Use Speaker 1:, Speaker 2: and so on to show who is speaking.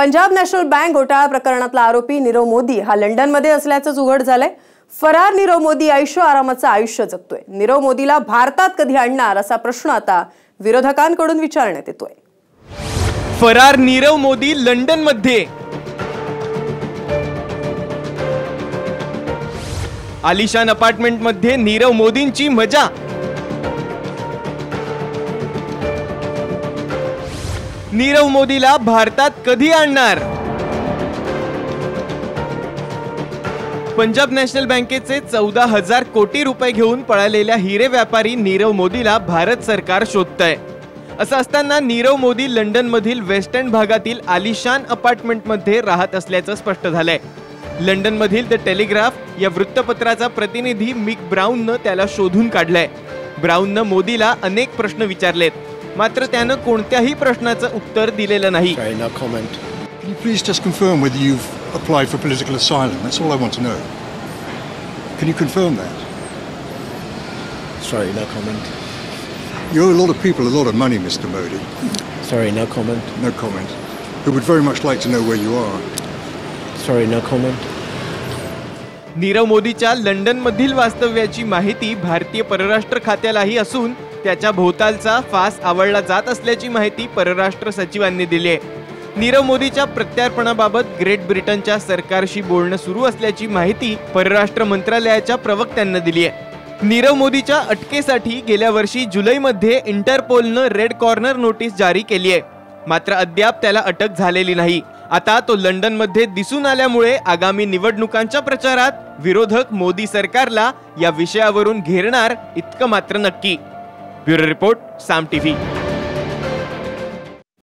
Speaker 1: Punjab national bank घोटाळा प्रकरणातला आरोपी नीरव मोदी हा लंडनमध्ये असल्याचंच उघड झालंय. फरार नीरव मोदी आयुष्य आरामाचं आयुष्य जगतोय. नीरव मोदीला भारतात कधी आणणार असा प्रश्न आता विरोधकांकडून विचारण्यात येतोय.
Speaker 2: फरार नीरव मोदी लंडनमध्ये आलिशान अपार्टमेंटमध्ये नीरव मोदींची मजा. नीरव मोदीला भारतात कधी आणणार? पंजाब नॅशनल बँकेचे चौदा हजार कोटी रुपये घेऊन पळालेल्या हिरे व्यापारी नीरव मोदीला भारत सरकार शोधतंय. असं असताना नीरव मोदी लंडनमधील वेस्ट एंड भागातील आलिशान अपार्टमेंटमध्ये राहत असल्याचं स्पष्ट झालंय. लंडनमधील द टेलिग्राफ या वृत्तपत्राचा प्रतिनिधी मिक ब्राऊननं त्याला शोधून काढलाय. ब्राऊननं मोदीला अनेक प्रश्न विचारलेत. मात्र त्यानं कोणत्याही प्रश्नाचं उत्तर दिलेलं नाही
Speaker 3: Sorry, no comment.
Speaker 4: Can you please just confirm whether you've applied for political asylum? That's all I want to know. Can you confirm that?
Speaker 3: Sorry, no comment.
Speaker 4: You owe a lot of people a lot of money, Mr. Modi.
Speaker 3: Sorry, no comment.
Speaker 4: No comment. Who would very much like to know where you are.
Speaker 3: Sorry, no comment.
Speaker 2: Nirav मोदीच्या London मधील वास्तव्याची माहिती भारतीय परराष्ट्र खात्यालाही असून त्याच्या भोवतालचा फास आवडला जात असल्याची माहिती परराष्ट्र सचिवांनी दिली आहे. नीरव मोदीच्या प्रत्यार्पणाबाबत ग्रेट ब्रिटनच्या सरकारशी बोलणं सुरू असल्याची माहिती परराष्ट्र मंत्रालयाच्या प्रवक्त्यांना दिली आहे. नीरव मोदीच्या अटकेसाठी गेल्या वर्षी जुलैमध्ये इंटरपोलनं रेड कॉर्नर नोटीस जारी केली आहे. मात्र अद्याप त्याला अटक झालेली नाही. आता तो लंडनमध्ये दिसून आल्यामुळे आगामी निवडणुकांच्या प्रचारात विरोधक मोदी सरकारला या विषयावरून घेरणार इतकं मात्र नक्की. Bureau Report, SAM TV.